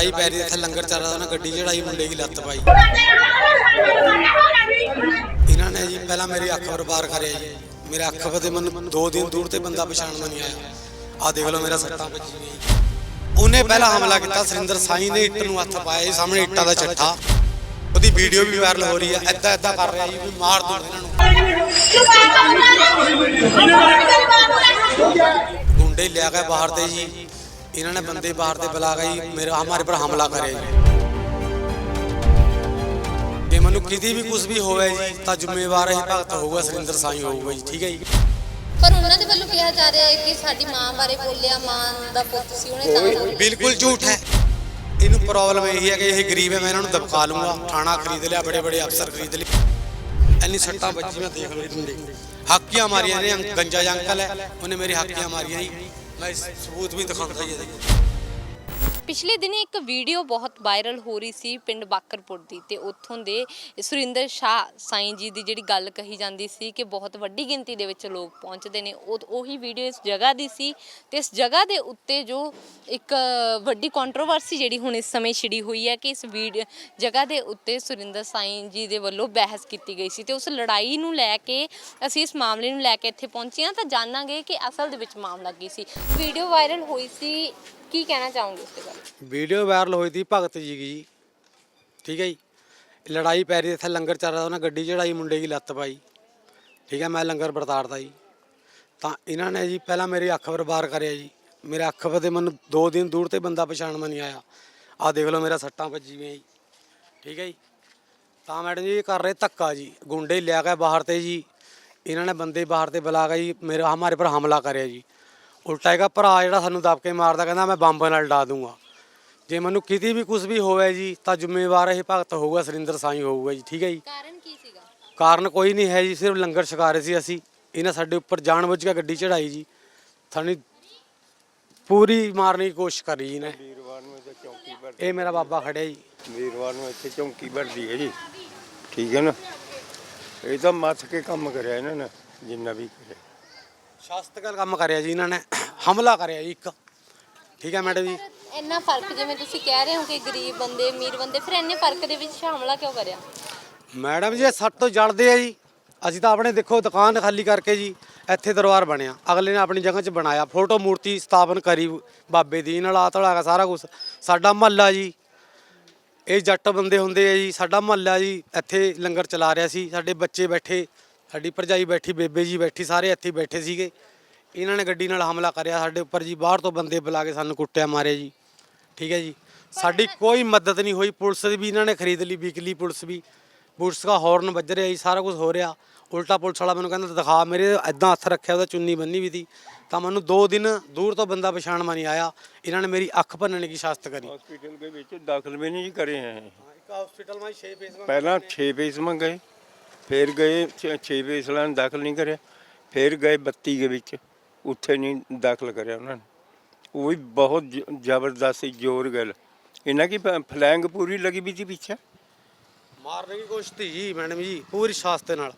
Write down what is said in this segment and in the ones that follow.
ਲੜਾਈ ਪੈ ਰਹੀ ਇੱਥੇ ਲੰਗਰ ਚੱਲ ਰਿਹਾ ਉਹਨਾਂ ਗੱਡੀ ਚੜਾਈ ਮੁੰਡੇ ਦੀ ਲੱਤ ਪਾਈ। ਇਹਨਾਂ ਨੇ ਜੀ ਪਹਿਲਾਂ ਮੇਰੀ ਅੱਖ ਬਰਬਾਰ ਕਰਿਆ ਜੀ। ਮੇਰੇ ਅੱਖ ਤੇ ਮੈਨੂੰ ਦੋ ਦਿਨ ਦੂਰ ਤੇ ਬੰਦਾ ਪਛਾਣਦਾ ਨਹੀਂ ਆਇਆ। ਆ ਦੇਖ ਲਓ ਮੇਰਾ ਸੱਟਾਂ ਵੱਜੀ ਜੀ। ਉਹਨੇ ਪਹਿਲਾ ਹਮਲਾ ਕੀਤਾ ਸਰਿੰਦਰ ਸਾਈ ਨੇ ਇੱਟ ਨੂੰ ਹੱਥ ਪਾਇਆ ਸਾਹਮਣੇ ਇੱਟਾਂ ਦਾ ਚੱਠਾ। ਉਹਦੀ ਵੀਡੀਓ ਵੀ ਵਾਇਰਲ ਹੋ ਰਹੀ ਹੈ ਐਦਾਂ ਐਦਾਂ ਕਰ ਰਿਹਾ ਜੀ ਵੀ ਮਾਰ ਦੂੰ ਇਹਨਾਂ ਨੂੰ। ਗੁੰਡੇ ਲਿਆ ਕੇ ਬਾਹਰ ਤੇ ਜੀ। ਇਹਨਾਂ ਨੇ ਬੰਦੇ ਬਾਹਰ ਤੇ ਬੁਲਾ ਜੀ ਮੇਰੇ ਹਮਾਰੇ ਪਰ ਹਮਲਾ ਕਰਿਆ ਜੀ। ਮੈਨੂੰ ਕਿਤੇ ਵੀ ਕੁਝ ਵੀ ਹੋਵੇ ਜੀ ਤਾਂ ਜ਼ਿੰਮੇਵਾਰ ਇਹ ਭਗਤ ਹੋਊਗਾ ਸਰਿੰਦਰ ਸਾਈ ਹੋਊਗਾ ਜੀ ਠੀਕ ਹੈ ਜੀ। ਪਰ ਉਹਨਾਂ ਦੇ ਵੱਲੋਂ ਕਿਹਾ ਜਾ ਰਿਹਾ ਹੈ ਕਿ ਸਾਡੀ ਮਾਂ ਬਾਰੇ ਬੋਲਿਆ ਮਾਂ ਦਾ ਪੁੱਤ ਸੀ ਉਹਨੇ ਤਾਂ। ਬਿਲਕੁਲ ਝੂਠ ਹੈ। ਇਹਨੂੰ ਪ੍ਰੋਬਲਮ ਇਹ ਹੈ ਕਿ ਇਹ ਗਰੀਬ ਹੈ ਮੈਂ ਇਹਨਾਂ ਨੂੰ ਦਬਕਾ ਲੂੰਗਾ। ਥਾਣਾ ਖਰੀਦ ਲਿਆ ਬੜੇ ਬੜੇ ਅਫਸਰ ਖਰੀਦ ਲਏ। ਇੰਨੀ ਸੱਟਾਂ ਵੱਜੀਆਂ ਦੇਖ ਲਓ ਇਹਦੇ ਹਾਕੀਆਂ ਮਾਰੀਆਂ ਨੇ ਗੰਜਾ ਜਾਂ ਅੰਕਲ ਹੈ ਉਹਨੇ ਮੇਰੀ ਹਾਕੀਆਂ ਮਾਰੀਆਂ ਜੀ। ਮੈਂ ਇਸ ਸਬੂਤ ਵੀ ਦਿਖਾਉਂਦਾ ਜੀ ਇਹਦੇ ਪਿਛਲੇ ਦਿਨੀ ਇੱਕ ਵੀਡੀਓ ਬਹੁਤ ਵਾਇਰਲ ਹੋ ਰਹੀ ਸੀ ਪਿੰਡ ਬਾਕਰਪੁਰ ਦੀ ਤੇ ਉੱਥੋਂ ਦੇ ਸੁਰਿੰਦਰ ਸ਼ਾਹ ਸਾਈਂ ਜੀ ਦੀ ਜਿਹੜੀ ਗੱਲ ਕਹੀ ਜਾਂਦੀ ਸੀ ਕਿ ਬਹੁਤ ਵੱਡੀ ਗਿਣਤੀ ਦੇ ਵਿੱਚ ਲੋਕ ਪਹੁੰਚਦੇ ਨੇ। ਉਹ ਉਹੀ ਵੀਡੀਓ ਇਸ ਜਗ੍ਹਾ ਦੀ ਸੀ ਤੇ ਇਸ ਜਗ੍ਹਾ ਦੇ ਉੱਤੇ ਜੋ ਇੱਕ ਵੱਡੀ ਕੰਟਰੋਵਰਸੀ ਜਿਹੜੀ ਹੁਣ ਇਸ ਸਮੇਂ ਛਿੜੀ ਹੋਈ ਹੈ ਕਿ ਇਸ ਵੀਡੀਓ ਜਗ੍ਹਾ ਦੇ ਉੱਤੇ ਸੁਰਿੰਦਰ ਸਾਈਂ ਜੀ ਦੇ ਵੱਲੋਂ ਬਹਿਸ ਕੀਤੀ ਗਈ ਸੀ ਤੇ ਉਸ ਲੜਾਈ ਨੂੰ ਲੈ ਕੇ ਅਸੀਂ ਇਸ ਮਾਮਲੇ ਨੂੰ ਲੈ ਕੇ ਇੱਥੇ ਪਹੁੰਚੇ ਹਾਂ ਤਾਂ ਜਾਣਾਂਗੇ ਕਿ ਅਸਲ ਦੇ ਵਿੱਚ ਮਾਮਲਾ ਕੀ ਸੀ। ਵੀਡੀਓ ਵਾਇਰਲ ਹੋਈ ਸੀ ਕੀ ਕਹਿਣਾ ਚਾਹੋਗੇ ਉਸ ਤੇ ਬਾਰੇ ਵੀਡੀਓ ਵਾਇਰਲ ਹੋਈ ਤੀ ਭਗਤ ਜੀ ਦੀ। ਜੀ ਠੀਕ ਹੈ ਜੀ। ਲੜਾਈ ਪੈ ਰਹੀ ਇੱਥੇ ਲੰਗਰ ਚੱਲ ਰਿਹਾ, ਉਹਨਾਂ ਗੱਡੀ ਚੜਾਈ ਮੁੰਡੇ ਦੀ ਲੱਤ ਪਾਈ। ਠੀਕ ਹੈ, ਮੈਂ ਲੰਗਰ ਵਰਤਾਰਦਾ ਜੀ। ਤਾਂ ਇਹਨਾਂ ਨੇ ਜੀ ਪਹਿਲਾਂ ਮੇਰੀ ਅੱਖ ਬਰਬਾਰ ਕਰਿਆ ਜੀ। ਮੇਰੇ ਅੱਖ ਤੇ ਮੈਨੂੰ ਦੋ ਦਿਨ ਦੂਰ ਤੇ ਬੰਦਾ ਪਛਾਣ ਮ ਨਹੀਂ ਆਇਆ। ਆਹ ਦੇਖ ਲਓ ਮੇਰਾ ਸੱਟਾਂ ਵੱਜੀਆਂ ਜੀ। ਠੀਕ ਹੈ ਜੀ। ਤਾਂ ਮੈਡਮ ਜੀ ਇਹ ਕਰ ਰਹੇ ਧੱਕਾ ਜੀ। ਗੁੰਡੇ ਲਿਆ ਕੇ ਬਾਹਰ ਤੇ ਜੀ। ਇਹਨਾਂ ਨੇ ਬੰਦੇ ਬਾਹਰ ਤੇ ਬੁਲਾ ਕੇ ਜੀ, ਮੇਰੇ ਹਮਾਰੇ ਪਰ ਹਮਲਾ ਕਰਿਆ ਜੀ। ਉਲਟਾ ਹੈਗਾ ਭਰਾ ਜਿਹੜਾ ਸਾਨੂੰ ਦਬ ਕੇ ਮਾਰਦਾ ਕਹਿੰਦਾ ਮੈਂ ਬੰਬ ਨਾਲ ਡਾ ਦੂੰਗਾ। ਜੇ ਮੈਨੂੰ ਕਿਤੇ ਵੀ ਕੁਝ ਵੀ ਹੋਵੇ ਜੀ ਤਾਂ ਜ਼ਿੰਮੇਵਾਰ ਇਹ ਭਗਤ ਹੋਊਗਾ ਸਰਿੰਦਰ ਸਾਈ ਹੋਊਗਾ ਜੀ ਠੀਕ ਹੈ ਜੀ। ਕਾਰਨ ਕੀ ਸੀਗਾ? ਕਾਰਨ ਕੋਈ ਨਹੀਂ ਹੈ ਜੀ ਸਿਰਫ ਲੰਗਰ ਛਕਾ ਰਹੇ ਸੀ ਅਸੀਂ। ਇਹਨਾਂ ਸਾਡੇ ਉੱਪਰ ਜਾਣਬੁੱਝ ਕੇ ਗੱਡੀ ਚੜਾਈ ਜੀ। ਸਾਨੂੰ ਪੂਰੀ ਮਾਰਨ ਦੀ ਕੋਸ਼ਿਸ਼ ਕਰੀ ਜੀ ਨੇ ਵੀਰਵਾਰ ਨੂੰ ਇੱਥੇ ਚੌਂਕੀ ਭਰਦੀ ਇਹ ਮੇਰਾ ਬਾਬਾ ਖੜਿਆ ਜੀ। ਵੀਰਵਾਰ ਨੂੰ ਇੱਥੇ ਚੌਂਕੀ ਭਰਦੀ ਹੈ ਜੀ। ਠੀਕ ਹੈ ਨਾ? ਇਹ ਤਾਂ ਮੱਥ ਕੇ ਕੰਮ ਕਰਿਆ ਇਹਨਾਂ ਨੇ ਜਿੰਨਾ ਵੀ ਕਰਿਆ। ਸ਼ਾਸਤਕਲ ਕੰਮ ਕਰਿਆ ਜੀ ਇਹਨਾਂ ਨੇ ਹਮਲਾ ਕਰਿਆ ਜੀ ਇੱਕ। ਠੀਕ ਹੈ ਮੈਡਮ ਜੀ? ਇੰਨਾ ਫ਼ਰਕ ਜਿਵੇਂ ਤੁਸੀਂ ਕਹਿ ਰਹੇ ਹੋ ਕਿ ਗਰੀਬ ਬੰਦੇ ਅਮੀਰ ਬੰਦੇ ਫਿਰ ਇੰਨੇ ਫ਼ਰਕ ਦੇ ਵਿੱਚ ਹਮਲਾ ਕਿਉਂ ਕਰਿਆ? ਮੈਡਮ ਜੀ ਇਹ ਸੱਟ ਤੋਂ ਜਲਦੇ ਆ ਜੀ। ਅਸੀਂ ਤਾਂ ਆਪਣੇ ਦੇਖੋ ਦੁਕਾਨ ਖਾਲੀ ਕਰਕੇ ਜੀ ਇੱਥੇ ਦਰਬਾਰ ਬਣਿਆ। ਅਗਲੇ ਨੇ ਆਪਣੀ ਜਗ੍ਹਾ 'ਚ ਬਣਾਇਆ ਫੋਟੋ ਮੂਰਤੀ ਸਥਾਪਨ ਕਰੀ ਬਾਬੇ ਦੀ ਨਾਲ ਆਤਲਾ ਸਾਰਾ ਕੁਝ ਸਾਡਾ ਮਹੱਲਾ ਜੀ ਇਹ ਜੱਟ ਬੰਦੇ ਹੁੰਦੇ ਆ ਜੀ ਸਾਡਾ ਮਹੱਲਾ ਜੀ ਇੱਥੇ ਲੰਗਰ ਚਲਾ ਰਿਹਾ ਸੀ ਸਾਡੇ ਬੱਚੇ ਬੈਠੇ। ਸਾਡੀ ਭਰਜਾਈ ਬੈਠੀ ਬੇਬੇ ਜੀ ਬੈਠੀ ਸਾਰੇ ਇੱਥੇ ਬੈਠੇ ਸੀਗੇ। ਇਹਨਾਂ ਨੇ ਗੱਡੀ ਨਾਲ ਹਮਲਾ ਕਰਿਆ ਸਾਡੇ ਉੱਪਰ ਜੀ ਬਾਹਰ ਤੋਂ ਬੰਦੇ ਬੁਲਾ ਕੇ ਸਾਨੂੰ ਕੁੱਟਿਆ ਮਾਰਿਆ ਜੀ। ਠੀਕ ਹੈ ਜੀ। ਸਾਡੀ ਕੋਈ ਮਦਦ ਨਹੀਂ ਹੋਈ ਪੁਲਿਸ ਦੀ ਵੀ ਇਹਨਾਂ ਨੇ ਖਰੀਦ ਲਈ ਵੀਕਲੀ ਪੁਲਿਸ ਵੀ। ਪੁਲਿਸ ਦਾ ਹਾਰਨ ਵੱਜ ਰਿਹਾ ਜੀ ਸਾਰਾ ਕੁਝ ਹੋ ਰਿਹਾ। ਉਲਟਾ ਪੁਲਿਸ ਵਾਲਾ ਮੈਨੂੰ ਕਹਿੰਦਾ ਦਿਖਾ ਮੇਰੇ ਐਦਾਂ ਹੱਥ ਰੱਖਿਆ ਉਹਦਾ ਚੁੰਨੀ ਬੰਨੀ ਵੀ ਸੀ। ਤਾਂ ਮੈਨੂੰ 2 ਦਿਨ ਦੂਰ ਤੋਂ ਬੰਦਾ ਪਛਾਣ ਮਾ ਨਹੀਂ ਆਇਆ। ਇਹਨਾਂ ਨੇ ਮੇਰੀ ਅੱਖ ਭੰਨਣ ਦੀ ਸ਼ਾਸਤ ਕਰੀ। ਹਸਪੀਟਲ ਦੇ ਵਿੱਚ ਦਾਖਲ ਵੀ ਨਹੀਂ ਕਰੇ ਹੈ। ਇੱਕ ਹਸਪੀਟਲ ਮੈਂ 6 ਫੇਸ ਪਹਿਲਾਂ 6 ਪੀਸ ਮੰਗੇ ਫਿਰ ਗਏ 6 ਪੀਸ ਲਾਂ ਦਾਖਲ ਨਹੀਂ ਕਰਿਆ। ਫਿਰ ਗਏ 32 ਦੇ ਵਿੱਚ, ਉੱਥੇ ਨਹੀਂ ਦਾਖਲ ਕਰਿਆ ਉਹਨਾਂ ਨੇ। ਉਹ ਵੀ ਬਹੁਤ ਜ਼ਬਰਦਸਤ ਜ਼ੋਰ ਗੱਲ। ਇਹਨਾਂ ਕੀ ਫਲੈਂਗ ਪੂਰੀ ਲੱਗੀ ਵੀ ਸੀ ਪਿੱਛੇ? ਮਾਰਨੇ ਦੀ ਕੋਸ਼ਿਸ਼ ਸੀ ਜੀ, ਮੈਡਮ ਜੀ, ਪੂਰੀ ਸ਼ਾਸਤ ਨਾਲ।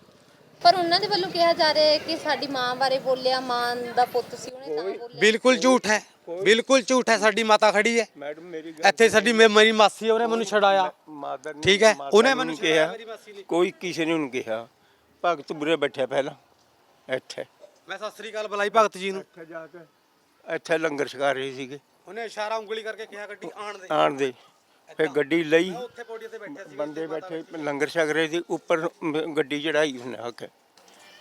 ਪਰ ਉਹਨਾਂ ਦੇ ਵੱਲੋਂ ਕਿਹਾ ਜਾ ਰਿਹਾ ਹੈ ਕਿ ਸਾਡੀ ਮਾਂ ਬਾਰੇ ਬੋਲਿਆ ਮਾਂ ਦਾ ਪੁੱਤ ਸੀ ਉਹਨੇ ਤਾਂ ਬੋਲਿਆ। ਬਿਲਕੁਲ ਝੂਠ ਹੈ ਬਿਲਕੁਲ ਝੂਠ ਹੈ ਸਾਡੀ ਮਾਤਾ ਖੜੀ ਹੈ। ਮੈਡਮ ਮੇਰੀ ਇੱਥੇ ਸਾਡੀ ਮੇ- ਮੇਰੀ ਮਾਸੀ ਉਹਨੇ ਮੈਨੂੰ ਛਡਾਇਆ। ਮਾਦਰ ਨੇ- ਠੀਕ ਹੈ, ਮਾਤਾ ਉਹਨੇ ਨੇ ਮੈਨੂੰ ਕਿਹਾ। ਕੋਈ ਕਿਸੇ ਨੇ ਉਹਨੂੰ ਕਿਹਾ। ਭਗਤ ਬੁਰੇ ਬੈਠਿਆ ਪਹਿਲਾਂ ਇੱਥੇ। ਮੈਂ ਸਤਿ ਸ੍ਰੀ ਅਕਾਲ ਬੁਲਾਈ ਭਗਤ ਜੀ ਨੂੰ। ਇੱਥੇ ਜਾ ਕੇ ਇੱਥੇ ਲੰਗਰ ਛਕਾ ਰਹੇ ਸੀਗੇ। ਉਹਨੇ ਇਸ਼ਾਰਾ ਉਂਗਲੀ ਕਰਕੇ ਕਿਹਾ ਗੱਡੀ ਆਣ ਦੇ। ਆਣ ਦੇ। ਫਿਰ ਗੱਡੀ ਲਈ। ਮੈਂ ਉੱਥੇ ਪੌੜੀ ਤੇ ਬੈਠਿਆ ਸੀ ਬੰਦੇ ਬੈਠੇ ਲੰਗਰ ਛਕ ਰਹੇ ਸੀ ਉੱਪਰ ਮ- ਗੱਡੀ ਚੜਾਈ ਉਹਨੇ ਆ ਕੇ।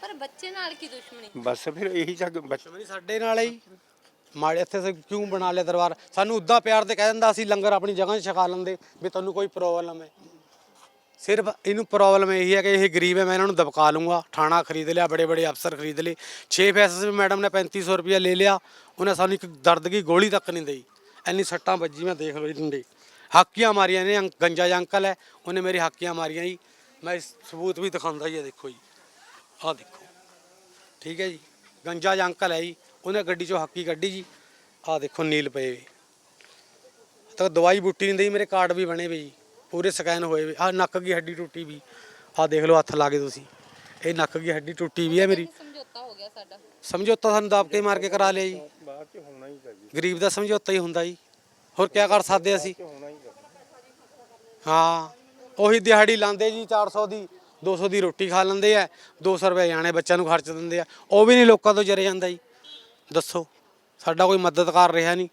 ਪਰ ਬੱਚੇ ਨਾਲ ਕੀ ਦੁਸ਼ਮਣੀ? ਬਸ ਫਿਰ ਇਹੀ ਤੱਕ ਬੱਚ ਦੁਸ਼ਮਣੀ ਸਾਡੇ ਨਾਲ ਹੀ ਮਾੜੇ ਇੱਥੇ ਸੇ ਕਿਉਂ ਬਣਾ ਲਿਆ ਦਰਬਾਰ? ਸਾਨੂੰ ਉਦਾਂ ਪਿਆਰ ਤੇ ਕਹਿ ਦਿੰਦਾ ਅਸੀਂ ਲੰਗਰ ਆਪਣੀ ਜਗ੍ਹਾ 'ਤੇ ਛਕਾ ਲੈਂਦੇ ਵੀ ਤੁਹਾਨੂੰ ਕੋਈ ਪ੍ਰੋਬਲਮ ਹੈ। ਸਿਰਫ ਇਹਨੂੰ ਪ੍ਰੋਬਲਮ ਇਹੀ ਹੈ ਕਿ ਇਹ ਗਰੀਬ ਹੈ ਮੈਂ ਇਹਨਾਂ ਨੂੰ ਦਬਕਾ ਲੂੰਗਾ ਥਾਣਾ ਖਰੀਦ ਲਿਆ ਬੜੇ ਬੜੇ ਅਫਸਰ ਖਰੀਦ ਲਏ। 6 ਫੈਸਸ ਵੀ ਮੈਡਮ ਨੇ 3500 ਰੁਪਇਆ ਲੈ ਲਿਆ। ਉਹਨੇ ਸਾਨੂੰ ਇੱਕ ਦਰਦ ਦੀ ਗੋਲੀ ਤੱਕ ਨਹੀਂ ਦੇਈ। ਇੰਨੀ ਸੱਟਾਂ ਵੱਜੀ ਮੈਂ ਦੇਖ ਲਓ ਜੀ ਡੰਡੇ ਹਾਕੀਆਂ ਮਾਰੀਆਂ ਨੇ ਅੰਕ- ਗੰਜਾ ਜਾਂ ਅੰਕਲ ਹੈ ਉਹਨੇ ਮੇਰੀ ਹਾਕੀਆਂ ਮਾਰੀਆਂ ਜੀ। ਮੈਂ ਇਸ ਸਬੂਤ ਵੀ ਦਿਖਾਉਂਦਾ ਜੀ ਇਹ ਦੇਖੋ ਜੀ। ਆਹ ਦੇਖੋ। ਠੀਕ ਹੈ ਜੀ। ਗੰਜਾ ਜਾਂ ਅੰਕਲ ਹੈ ਜੀ। ਉਹਨੇ ਗੱਡੀ ਚੋਂ ਹਾਕੀ ਕੱਢੀ ਜੀ। ਆਹ ਦੇਖੋ ਨੀਲ ਪਏ ਵੇ ਤਾਂ ਦਵਾਈ ਬੂਟੀ ਨਹੀਂ ਦੇਈ ਮੇਰੇ ਕਾਰਡ ਵੀ ਬਣੇ ਵੇ ਜੀ। ਪੂਰੇ ਸਕੈਨ ਹੋਏ ਵੇ ਆਹ ਨੱਕ ਦੀ ਹੱਡੀ ਟੁੱਟੀ ਵੀ। ਆਹ ਦੇਖ ਲਓ ਹੱਥ ਲਾ ਕੇ ਤੁਸੀਂ। ਇਹ ਨੱਕ ਦੀ ਹੱਡੀ ਟੁੱਟੀ ਵੀ ਹੈ ਮੇਰੀ। ਸਮਝੌਤਾ ਹੋ ਗਿਆ ਸਾਡਾ। ਸਮਝੌਤਾ ਸਾਨੂੰ ਦਾਬ ਕੇ ਮਾਰ ਕੇ ਕਰਾ ਲਿਆ ਜੀ। ਬਾਅਦ ਚ ਹੋਣਾ ਹੀ ਚਾਹੀਦਾ ਗਰੀਬ ਦਾ ਸਮਝੌਤਾ ਹੀ ਹੁੰਦਾ ਜੀ। ਹੋਰ ਕੀ ਕਰ ਸਕਦੇ ਅਸੀਂ? ਹੀ ਉਹੀ ਦਿਹਾੜੀ ਲਾਉਂਦੇ ਜੀ 400 ਦੀ 200 ਦੀ ਰੋਟੀ ਖਾ ਲੈਂਦੇ ਆ 200 ਰੁਪਏ ਜਾਣੇ ਬੱਚਿਆਂ ਨੂੰ ਖਰਚ ਦਿੰਦੇ ਆ। ਉਹ ਵੀ ਨਹੀਂ ਲੋਕਾਂ ਤੋਂ ਜਰੇ ਜਾਂਦਾ ਜੀ। ਦੱਸੋ ਸਾਡਾ ਕੋਈ ਮਦਦ ਕਰ ਰਿਹਾ ਨਹੀਂ।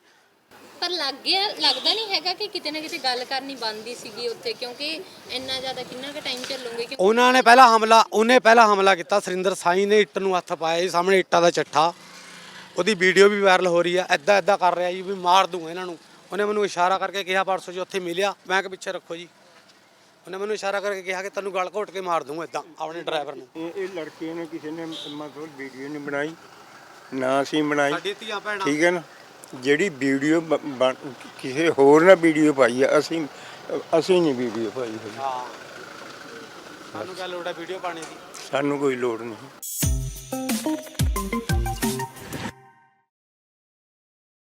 ਪਰ ਲੱਗ ਗਿਆ ਲੱਗਦਾ ਨਹੀਂ ਹੈਗਾ ਕਿ ਕਿਤੇ ਨਾ ਕਿਤੇ ਗੱਲ ਕਰਨੀ ਬੰਦੀ ਸੀਗੀ ਉੱਥੇ ਕਿਉਂਕਿ ਇੰਨਾ ਜ਼ਿਆਦਾ ਕਿੰਨਾ ਕੁ ਟਾਈਮ ਚੱਲੂਗੇ ਕਿ ਉਹਨਾਂ ਨੇ ਪਹਿਲਾ ਹਮਲਾ ਉਹਨੇ ਪਹਿਲਾ ਹਮਲਾ ਕੀਤਾ ਸਰਿੰਦਰ ਸਾਈ ਨੇ ਇੱਟ ਨੂੰ ਹੱਥ ਪਾਇਆ ਜੀ ਸਾਹਮਣੇ ਇੱਟਾਂ ਦਾ ਚੱਠਾ। ਉਹਦੀ ਵੀਡੀਓ ਵੀ ਵਾਇਰਲ ਹੋ ਰਹੀ ਆ ਐਦਾਂ ਐਦਾਂ ਕਰ ਰਿਹਾ ਜੀ ਵੀ ਮਾਰ ਦੂੰ ਇਹਨਾਂ ਨੂੰ। ਉਹਨੇ ਮੈਨੂੰ ਇਸ਼ਾਰਾ ਕਰਕੇ ਕਿਹਾ ਪਰਸੋਂ ਜੀ ਉੱਥੇ ਮਿਲਿਆ। ਮੈਂ ਕਿ ਪਿੱਛੇ ਰੱਖੋ ਜੀ। ਉਹਨੇ ਮੈਨੂੰ ਇਸ਼ਾਰਾ ਕਰਕੇ ਕਿਹਾ ਕਿ ਤੈਨੂੰ ਗਲ ਘੋਟ ਕੇ ਮਾਰ ਦੂੰ ਐਦਾਂ ਆਪਣੇ ਡਰਾਈਵਰ ਨੂੰ। ਇਹ ਇਹ ਲੜਕੇ ਨੇ ਕਿਸੇ ਨੇ ਮਤਲਬ ਵੀਡੀਓ ਨਹੀਂ ਬਣਾਈ ਨਾ ਅਸੀਂ ਬਣਾਈ। ਸਾਡੀ ਧੀਆਂ ਭੈਣਾਂ। ਠੀਕ ਹੈ ਨਾ? ਜਿਹੜੀ ਵੀਡੀਓ ਕਿਸੇ ਹੋਰ ਨੇ ਵੀਡੀਓ ਪਾਈ ਆ ਅਸੀਂ ਅਸੀਂ ਨਹੀਂ ਵੀਡੀਓ ਪਾਈ ਹੋਈ। ਹਾਂ। ਸਾਨੂੰ ਕਿਆ ਲੋੜ ਹੈ ਵੀਡੀਓ ਪਾਣੀ ਦੀ? ਸਾਨੂੰ ਕੋਈ ਲੋੜ ਨਹੀਂ।